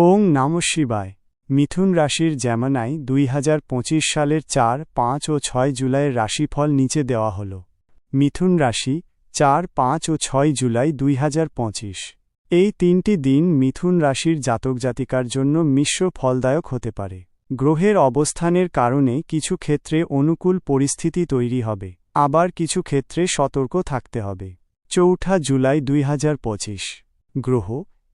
ওং নম শিবায়। মিথুন রাশির জ্যামানাই দুই হাজার পঁচিশ সালের চার, পাঁচ ও ছয় জুলাইয়ের রাশিফল নিচে দেওয়া হল। মিথুন রাশি, চার, পাঁচ ও ছয় জুলাই দুই হাজার পঁচিশ। এই তিনটি দিন মিথুন রাশির জাতক জাতিকার জন্য মিশ্র ফলদায়ক হতে পারে। গ্রহের অবস্থানের কারণে কিছু ক্ষেত্রে অনুকূল পরিস্থিতি তৈরি হবে। আবার কিছু ক্ষেত্রে সতর্ক থাকতে হবে। চৌঠা জুলাই দুই হাজার পঁচিশ। গ্রহ,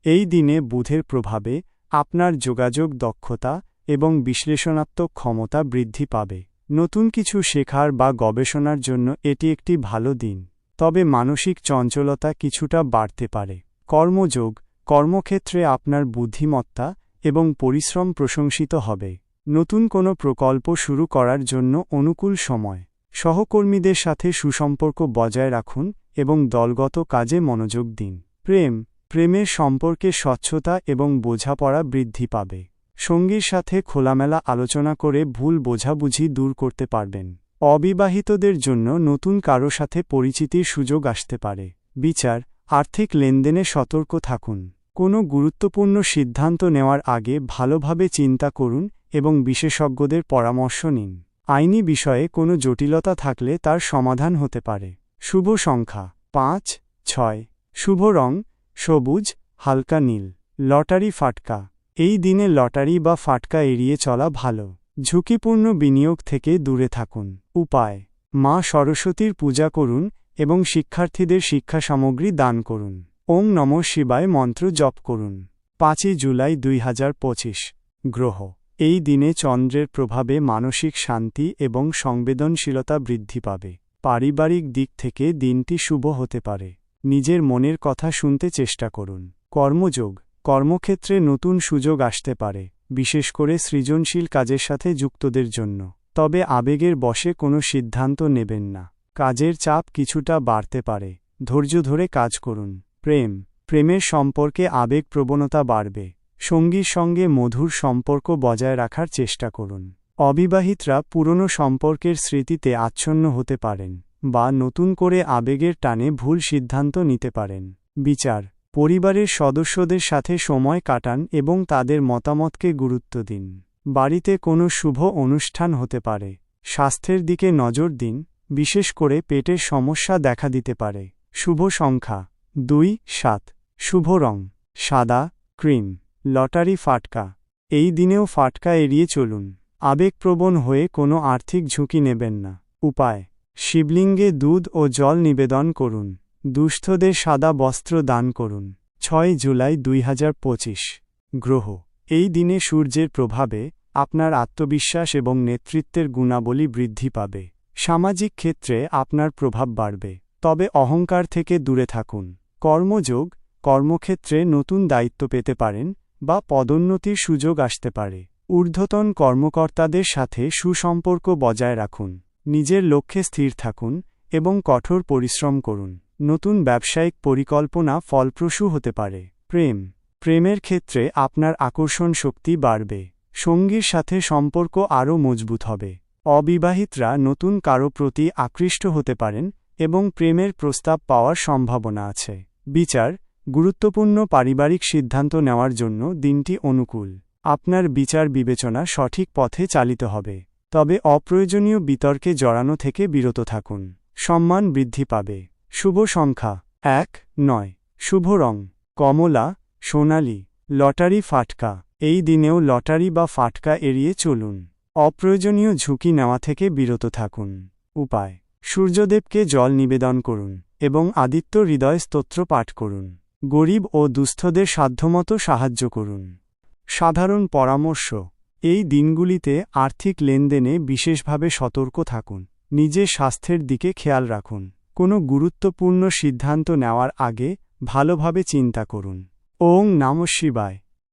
এই দিনে বুধের প্রভাবে আপনার যোগাযোগ দক্ষতা এবং বিশ্লেষণাত্মক ক্ষমতা বৃদ্ধি পাবে। নতুন কিছু শেখার বা গবেষণার জন্য এটি একটি ভালো দিন, তবে মানসিক চঞ্চলতা কিছুটা বাড়তে পারে। কর্মযোগ, কর্মক্ষেত্রে আপনার বুদ্ধিমত্তা এবং পরিশ্রম প্রশংসিত হবে। নতুন কোনো প্রকল্প শুরু করার জন্য অনুকূল সময়। সহকর্মীদের সাথে সুসম্পর্ক বজায় রাখুন এবং দলগত কাজে মনোযোগ দিন। প্রেম প্রেমের সম্পর্কে স্বচ্ছতা এবং বোঝাপড়া বৃদ্ধি পাবে। সঙ্গীর সাথে খোলামেলা আলোচনা করে ভুল বোঝাবুঝি দূর করতে পারবেন। অবিবাহিতদের জন্য নতুন কারও সাথে পরিচিতির সুযোগ আসতে পারে। বিচার, আর্থিক লেনদেনে সতর্ক থাকুন। কোনো গুরুত্বপূর্ণ সিদ্ধান্ত নেওয়ার আগে ভালোভাবে চিন্তা করুন এবং বিশেষজ্ঞদের পরামর্শ নিন। আইনি বিষয়ে কোনো জটিলতা থাকলে তার সমাধান হতে পারে। শুভ সংখ্যা পাঁচ, ছয়। শুভ রং সবুজ, হালকা নীল, লটারি ফাটকা। এই দিনে লটারি বা ফাটকা এড়িয়ে চলা ভালো। ঝুঁকিপূর্ণ বিনিয়োগ থেকে দূরে থাকুন। উপায়, মা সরস্বতীর পূজা করুন এবং শিক্ষার্থীদের শিক্ষা সামগ্রী দান করুন। ওম নম শিবায় মন্ত্র জপ করুন। পাঁচই জুলাই দুই হাজার পঁচিশ, গ্রহ। এই দিনে চন্দ্রের প্রভাবে মানসিক শান্তি এবং সংবেদনশীলতা বৃদ্ধি পাবে। পারিবারিক দিক থেকে দিনটি শুভ হতে পারে। নিজের মনের কথা শুনতে চেষ্টা করুন। কর্মযোগ, কর্মক্ষেত্রে নতুন সুযোগ আসতে পারে, বিশেষ করে সৃজনশীল কাজের সাথে যুক্তদের জন্য। তবে আবেগের বশে কোনো সিদ্ধান্ত নেবেন না। কাজের চাপ কিছুটা বাড়তে পারে। ধৈর্য ধরে কাজ করুন। প্রেম, প্রেমের সম্পর্কে আবেগ প্রবণতা বাড়বে। সঙ্গীর সঙ্গে মধুর সম্পর্ক বজায় রাখার চেষ্টা করুন। অবিবাহিতরা পুরনো সম্পর্কের স্মৃতিতে আচ্ছন্ন হতে পারেন। বা নতুন করে আবেগের টানে ভুল সিদ্ধান্ত নিতে পারেন। বিচার। পরিবারের সদস্যদের সাথে সময় কাটান এবং তাদের মতামতকে গুরুত্ব দিন। বাড়িতে কোনো শুভ অনুষ্ঠান হতে পারে। স্বাস্থ্যের দিকে নজর দিন, বিশেষ করে পেটের সমস্যা দেখা দিতে পারে। শুভ সংখ্যা। দুই, সাত। শুভ রং। সাদা, ক্রিম। লটারি ফাটকা। এই দিনেও ফাটকা এড়িয়ে চলুন। আবেগপ্রবণ হয়ে কোনো আর্থিক ঝুঁকি নেবেন না। উপায়। শিবলিঙ্গে দুধ ও জল নিবেদন করুন। দুস্থদের সাদা বস্ত্র দান করুন। ছয় জুলাই দুই হাজার পঁচিশ। গ্রহ। এই দিনে সূর্যের প্রভাবে আপনার আত্মবিশ্বাস এবং নেতৃত্বের গুণাবলী বৃদ্ধি পাবে। সামাজিক ক্ষেত্রে আপনার প্রভাব বাড়বে। তবে অহংকার থেকে দূরে থাকুন। কর্মযোগ, কর্মক্ষেত্রে নতুন দায়িত্ব পেতে পারেন বা পদোন্নতির সুযোগ আসতে পারে। ঊর্ধ্বতন কর্মকর্তাদের সাথে সুসম্পর্ক বজায় রাখুন। নিজের লক্ষ্যে স্থির থাকুন এবং কঠোর পরিশ্রম করুন। নতুন ব্যবসায়িক পরিকল্পনা ফলপ্রসূ হতে পারে। প্রেম। প্রেমের ক্ষেত্রে আপনার আকর্ষণ শক্তি বাড়বে। সঙ্গীর সাথে সম্পর্ক আরও মজবুত হবে। অবিবাহিতরা নতুন কারও প্রতি আকৃষ্ট হতে পারেন এবং প্রেমের প্রস্তাব পাওয়ার সম্ভাবনা আছে। বিচার। গুরুত্বপূর্ণ পারিবারিক সিদ্ধান্ত নেওয়ার জন্য দিনটি অনুকূল। আপনার বিচার বিবেচনা সঠিক পথে চালিত হবে। তবে অপ্রয়োজনীয় বিতর্কে জড়ানো থেকে বিরত থাকুন। সম্মান বৃদ্ধি পাবে। শুভ সংখ্যা। এক, নয়। শুভ রং। কমলা, সোনালি। লটারি ফাটকা। এই দিনেও লটারি বা ফাটকা এড়িয়ে চলুন। অপ্রয়োজনীয় ঝুঁকি নেওয়া থেকে বিরত থাকুন। উপায়। সূর্যদেবকে জল নিবেদন করুন এবং আদিত্য হৃদয় স্তোত্র পাঠ করুন। গরিব ও দুস্থদের সাধ্যমতো সাহায্য করুন। সাধারণ পরামর্শ। এই দিনগুলিতে আর্থিক লেনদেনে বিশেষভাবে সতর্ক থাকুন। নিজের স্বাস্থ্যের দিকে খেয়াল রাখুন। কোনো গুরুত্বপূর্ণ সিদ্ধান্ত নেওয়ার আগে ভালোভাবে চিন্তা করুন। ওং নম শিবায়।